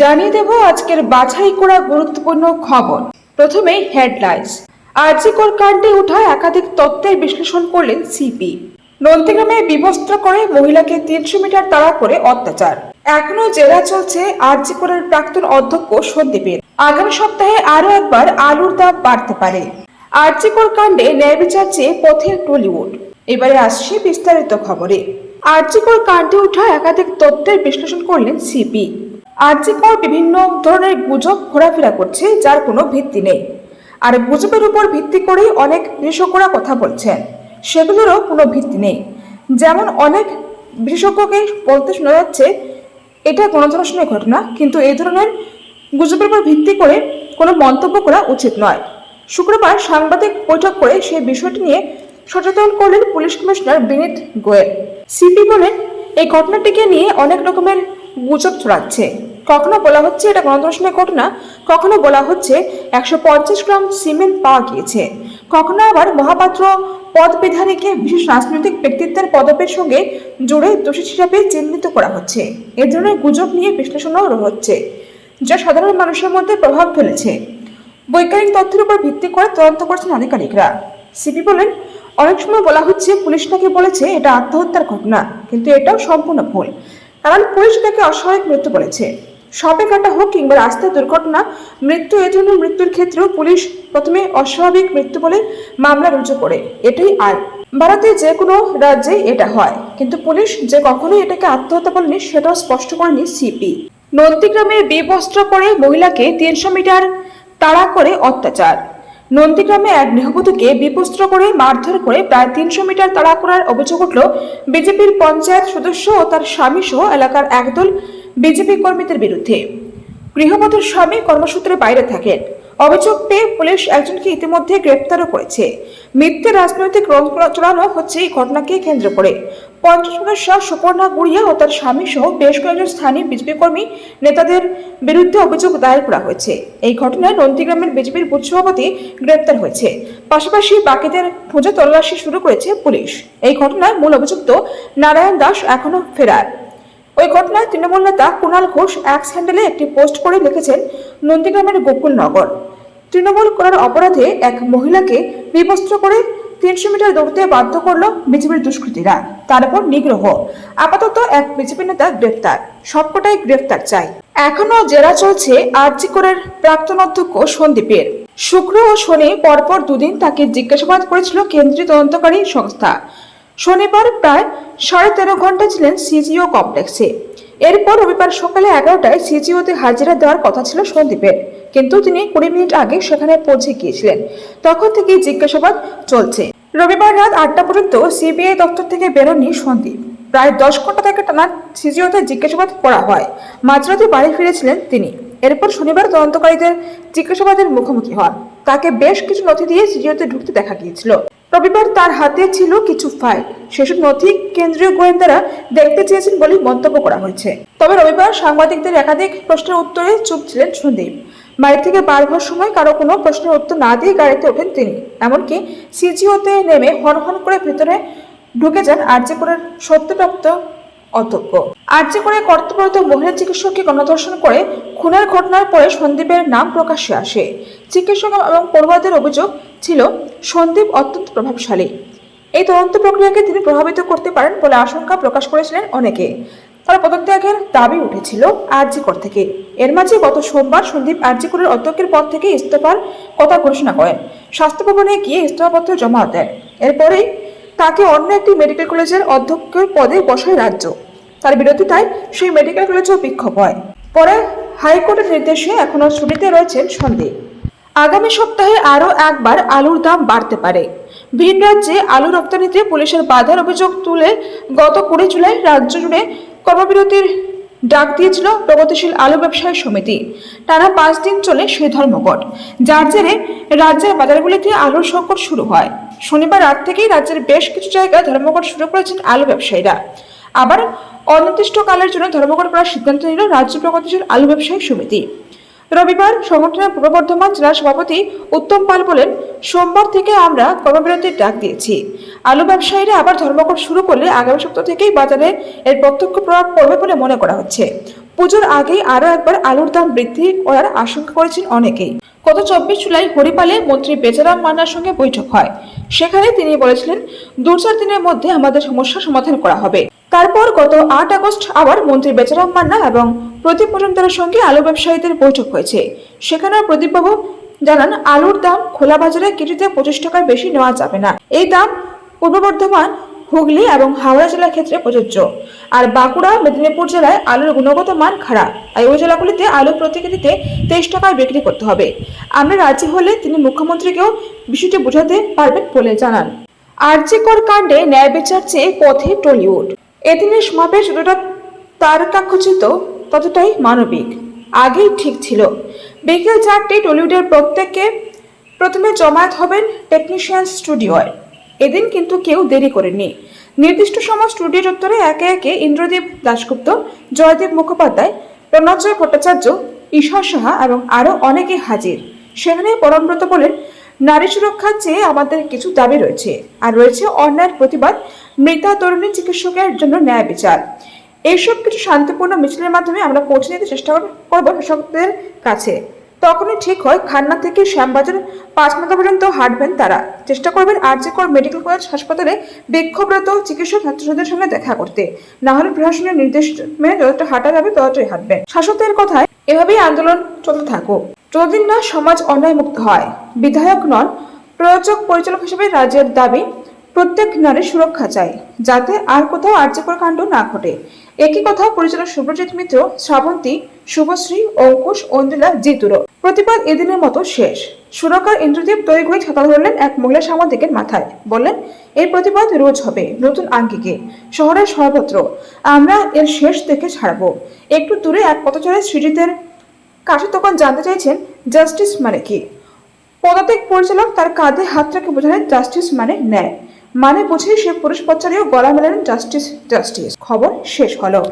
জানিয়ে দেব আজকের বাছাই করা গুরুত্বপূর্ণ খবর। প্রথমেই হেডলাইন্স আরজিকর কাণ্ডে ওঠা একাধিক তত্ত্বের বিশ্লেষণ করলেন সিপি। নন্দীগ্রামে বিবস্ত্র করে মহিলাকে তিনশো মিটার তাড়া করে অত্যাচার। এখনও জেরা চলছে আরজিকরের প্রাক্তন অধ্যক্ষ সন্দীপের। আগামী সপ্তাহে আরও একবার আলুর দাম বাড়তে পারে। আরজিকর কাণ্ডে ন্যায় বিচার চেয়ে পথের টলিউড। এবারে আসছে বিস্তারিত খবরে। আরজিকর কাণ্ডে উঠা একাধিক তথ্যের বিশ্লেষণ করলেন সিপি। আরজিকর বিভিন্ন ধরনের গুজব ঘোরাফেরা করছে, যার কোনো ভিত্তি নেই। আর গুজবের উপর ভিত্তি করেই অনেক বিশেষজ্ঞরা কথা বলছেন। সেগুলোরও কোনো ভিত্তি নেই। যেমন অনেক বিশেষজ্ঞকে বলতে শোনা যাচ্ছে, এটা গণজনশনের ঘটনা, কিন্তু এই ধরনের গুজবের উপর ভিত্তি করে কোনো মন্তব্য করা উচিত নয়। শুক্রবার সাংবাদিক বৈঠক করে সেই বিষয়টি নিয়ে সচেতন করলেন police commissioner Vineet Goel. CP বলেন, এই ঘটনাটিকে নিয়ে অনেক রকমের গুজব ছড়াচ্ছে। কখনো বলা হচ্ছে এটা গণধর্ষণের ঘটনা, কখনো বলা হচ্ছে একশো পঞ্চাশ গ্রাম সিমেন্ট পাওয়া গিয়েছে। কখনো আবার মহাপাত্র পদ বিধানীকে বিশেষ রাজনৈতিক ব্যক্তিত্বের পদবের সঙ্গে জুড়ে দোষী হিসাবে চিহ্নিত করা হচ্ছে। এ ধরনের গুজব নিয়ে বিশ্লেষণও হচ্ছে, যা সাধারণ মানুষের মধ্যে প্রভাব ফেলেছে। বৈজ্ঞানিক তথ্যের উপর ভিত্তি করে তদন্ত করছেন আধিকারিকরা। সিপি বলেন, অনেক সময় বলা হচ্ছে পুলিশ নাকি বলেছে এটা আত্মহত্যার ঘটনা, কিন্তু এটাও সম্পূর্ণ ভুল। কারণ পুলিশ তাকে অস্বাভাবিক মৃত্যু বলেছে। সবে কাটা হোক কিংবা রাস্তায় দুর্ঘটনা, মৃত্যু এ ধরনের মৃত্যুর ক্ষেত্রেও পুলিশ প্রথমে অস্বাভাবিক মৃত্যু বলে মামলা রুজু করে। এটাই আইন ভারতে যে কোনো রাজ্যেই এটা হয়। কিন্তু পুলিশ যে কখনোই এটাকে আত্মহত্যা বলেনি, সেটাও স্পষ্ট করেনি সিপি। নন্দীগ্রামে বিবস্ত্র করে মহিলাকে তিনশো মিটার তাড়া করে অত্যাচার। নন্দীগ্রামে এক গৃহবধূকে বিপস্ত্র করে মারধর করে প্রায় তিনশো মিটার তাড়া করার অভিযোগ উঠল বিজেপির পঞ্চায়েত সদস্য ও তার স্বামী সহ এলাকার একদল বিজেপি কর্মীদের বিরুদ্ধে। গৃহবধূর স্বামী কর্মসূত্রে বাইরে থাকেন। অভিযোগ পেয়ে পুলিশ একজনকে ইতিমধ্যে গ্রেপ্তারও করেছে। মিথ্যে রাজনৈতিক রং চড়ানো হচ্ছে এই ঘটনাকে কেন্দ্র করে। পঞ্চাশ সদস্য সুপর্ণা গুড়িয়া ও তার স্বামী সহ বেশ কয়েকজন স্থানীয় বিজেপি কর্মী নেতাদের বিরুদ্ধে অভিযোগ দায়ের করা হয়েছে। এই ঘটনায় নন্দীগ্রামের বিজেপির বুথ সভাপতি গ্রেপ্তার হয়েছে। পাশাপাশি বাকিদের খুঁজে তল্লাশি শুরু করেছে পুলিশ। এই ঘটনায় মূল অভিযুক্ত নারায়ণ দাস এখনও ফেরার। ওই ঘটনায় তৃণমূল নেতা কুণাল ঘোষ অ্যাক্স হ্যান্ডেলে একটি পোস্ট করে লিখেছেন, নন্দীগ্রামের গোকুলনগর তৃণমূল করার অপরাধে এক মহিলাকে বিবস্ত্র করে তিনশো মিটার দৌড়তে বাধ্য করল বিজেপির দুষ্কৃতীরা। তারপর নিগ্রহ। আপাতত এক বিজেপি নেতা গ্রেফতার সবকটাই গ্রেফতার চাই। এখনও জেরা চলছে আরজিকরের প্রাক্তন অধ্যক্ষ সন্দীপের। শুক্র ও শনি পরপর দুদিন তাকে জিজ্ঞাসাবাদ করেছিল কেন্দ্রীয় তদন্তকারী সংস্থা। শনিবার প্রায় সাড়ে তেরো ঘণ্টা ছিলেন সিজিও কমপ্লেক্সে। এরপর রবিবার সকালে এগারোটায় সিজিওতে হাজিরা দেওয়ার কথা ছিল সন্দীপের। কিন্তু তিনি কুড়ি মিনিট আগে সেখানে পৌঁছে গিয়েছিলেন। তখন থেকে জিজ্ঞাসাবাদ চলছে। রবিবার রাত আটটা পর্যন্ত সিবিআই দপ্তর থেকে বেরোননি সন্দীপ। প্রায় দশ ঘণ্টা থেকে টানা সিজিওতে জিজ্ঞাসাবাদ করা হয়। মাঝরাতে বাড়ি ফিরেছিলেন তিনি। এরপর শনিবার তদন্তকারীদের জিজ্ঞাসাবাদের মুখোমুখি হন। তাকে বেশ কিছু নথি দিয়ে সিজিওতে ঢুকতে দেখা গিয়েছিল। রবিবার তার হাতে ছিল কিছু ফাইল। সেসব নথি কেন্দ্রীয় গোয়েন্দারা দেখতে চেয়েছেন বলে মন্তব্য করা হয়েছে। তবে রবিবার সাংবাদিকদের একাধিক প্রশ্নের উত্তরে চুপ ছিলেন সন্দীপ বাড়ি থেকে বার হওয়ার সময় কারও কোনো প্রশ্নের উত্তর না দিয়ে গাড়িতে ওঠেন তিনি। এমনকি সিজিওতে নেমে হন হন করে ভিতরে ঢুকে যান আর যে করে সত্যপ্রাপ্ত অধ্যক্ষ আর্যে করে কর্তব্যরত মহিলা চিকিৎসককে গণধর্ষণ করে খুনের ঘটনার পরে সন্দীপের নাম প্রকাশ্যে আসে। চিকিৎসক এবং পড়ুয়াদের অভিযোগ ছিল, সন্দীপ অত্যন্ত প্রভাবশালী। এই তদন্ত প্রক্রিয়াকে তিনি প্রভাবিত করতে পারেন বলে আশঙ্কা প্রকাশ করেছিলেন অনেকে। তার পদত্যাগের দাবি উঠেছিল আরজিকর থেকে। এর মাঝে গত সোমবার সন্দীপ আরজিকরের অধ্যক্ষের পদ থেকে ইস্তফার কথা ঘোষণা করেন। স্বাস্থ্য ভবনে গিয়ে ইস্তফাপত্র জমা দেন। এরপরেই তাকে অন্য একটি মেডিকেল কলেজের অধ্যক্ষের পদে বসায় রাজ্য। তার বিরোধিতায় সেই মেডিকেল কলেজেও বিক্ষোভ হয়। পরে হাইকোর্টের নির্দেশে এখনও ছুটিতে রয়েছেন সন্দেহ আগামী সপ্তাহে আরও একবার আলুর দাম বাড়তে পারে। ভিন রাজ্যে আলু রপ্তানিতে পুলিশের বাধার অভিযোগ তুলে গত কুড়ি জুলাই রাজ্য জুড়ে কর্মবিরতির ডাক দিয়েছিল প্রগতিশীল আলু ব্যবসায়ী সমিতি। টানা পাঁচ দিন চলে সেই ধর্মঘট, যার জেরে রাজ্যের বাজারগুলিতে আলুর সংকট শুরু হয়। শনিবার রাত থেকেই রাজ্যের বেশ কিছু জায়গায় ধর্মঘট শুরু করেছেন আলু ব্যবসায়ীরা। আবার অনির্দিষ্টকালের জন্য ধর্মঘট করার সিদ্ধান্ত নিল রাজ্য প্রগতিশীল আলু ব্যবসায়ী সমিতি। রবিবার সংগঠনের পূর্ব বর্ধমান জেলা সভাপতি উত্তম পাল বলেন, সোমবার থেকে আমরা কর্মবিরতির ডাক দিয়েছি। আলু ব্যবসায়ীরা আবার ধর্মঘট শুরু করলে আগামী সপ্তাহ থেকেই বাজারে এর প্রত্যক্ষ প্রভাব পড়বে বলে মনে করা হচ্ছে। পুজোর আগেই আরও একবার আলুর দাম বৃদ্ধি করার আশঙ্কা করেছেন অনেকেই। গত চব্বিশ জুলাই হরিপালে মন্ত্রী বেচারাম মান্নার সঙ্গে বৈঠক হয়। সেখানে তিনি বলেছিলেন, দু চার দিনের মধ্যে আমাদের সমস্যা সমাধান করা হবে। তারপর গত আট আগস্ট আবার মন্ত্রী বেচারাম মান্না এবং প্রদীপ মজুমদারের সঙ্গে আলু ব্যবসায়ীদের বৈঠক হয়েছে। সেখানে প্রদীপবাবু জানান, আলুর দাম খোলা বাজারে কেজিতে পঁচিশ টাকার বেশি নেওয়া যাবে না। এই দাম পূর্ব বর্ধমান হুগলি এবং হাওড়া জেলার ক্ষেত্রে প্রযোজ্য। আর বাঁকুড়া, মেদিনীপুর জেলায় আলুর গুণগত মান খারাপ। তাই ওই জেলাগুলিতে আলু প্রতি কেজিতে তেইশ টাকায় বিক্রি করতে হবে। আমরা রাজি হলে তিনি মুখ্যমন্ত্রীকেও বিষয়টি বোঝাতে পারবেন বলে জানান। আরজিকর কাণ্ডে ন্যায় বিচার চেয়ে পথে টলিউড। এদিনের সমাবেশ যতটা তারকাখচিত, ততটাই মানবিক। আগেই ঠিক ছিল। বিকেল চারটে টলিউডের প্রত্যেককে প্রথমে জমায়েত হবেন টেকনিশিয়ান স্টুডিওয়। এদিন কিন্তু কেউ দেরি করেনি। নির্দিষ্ট সময় স্টুডিও চত্বরে একে একে ইন্দ্রদীপ দাশগুপ্ত, জয়দেব মুখোপাধ্যায় প্রণজয় ভট্টাচার্য ঈশ্বর সাহা এবং আরও অনেকে হাজির। সেখানে পরমব্রত বলেন, নারী সুরক্ষার চেয়ে আমাদের কিছু দাবি রয়েছে, আর রয়েছে অন্যায়ের প্রতিবাদ মৃতা তরুণী চিকিৎসকের জন্য ন্যায় বিচার। এইসব কিছু শান্তিপূর্ণ মিছিলের মাধ্যমে আমরা পৌঁছে দিতে চেষ্টা করব শাসকদের কাছে। তখনই ঠিক হয় খান্না থেকে শ্যামবাজার পাঁচমাথা পর্যন্ত হাঁটবেন তারা। চেষ্টা করবেন আরজিকর মেডিকেল কলেজ হাসপাতালে বিক্ষোভরত চিকিৎসক ছাত্রছাত্রীদের সঙ্গে দেখা করতে। না হলে প্রশাসনের নির্দেশ মেনে যতটা হাঁটা যাবে ততটাই হাঁটবেন। শাসকদের কথায় এভাবেই আন্দোলন চলতে থাকুক। যতদিন না সমাজ অন্যায় মুক্ত হয়, বিধায়ক নন, প্রয়োজক পরিচালক হিসেবে রাজ্যের দাবি, প্রত্যেক নারীর সুরক্ষা চাই, যাতে আর কোথাও আর্যকর কাণ্ড না ঘটে। একই কথা পরিচালক সুব্রজিৎ মিত্র, শ্রাবন্তী, শুভশ্রী, অঙ্কুশ, অঞ্জলা জিতুরও প্রতিবাদ এদিনের মতো শেষ। সুরকার ইন্দ্রদীপ করে ছাতা ধরলেন এক মহিলা সাংবাদিকের মাথায়। বললেন, এই প্রতিবাদ রোজ হবে, নতুন আঙ্গিকে। শহরের সর্বত্র। আমরা এর শেষ দেখে ছাড়বো। একটু দূরে এক পথচারী সৃজিতের কাছে তখন জানতে চাইছেন, জাস্টিস মানে কি? পদাতিক পরিচালক তার কাঁধে হাত রেখে বোঝালেন, জাস্টিস মানে ন্যায়। মানে বুঝে সে পুরুষ গলা মেলালেন জাস্টিস জাস্টিস খবর শেষ হলো।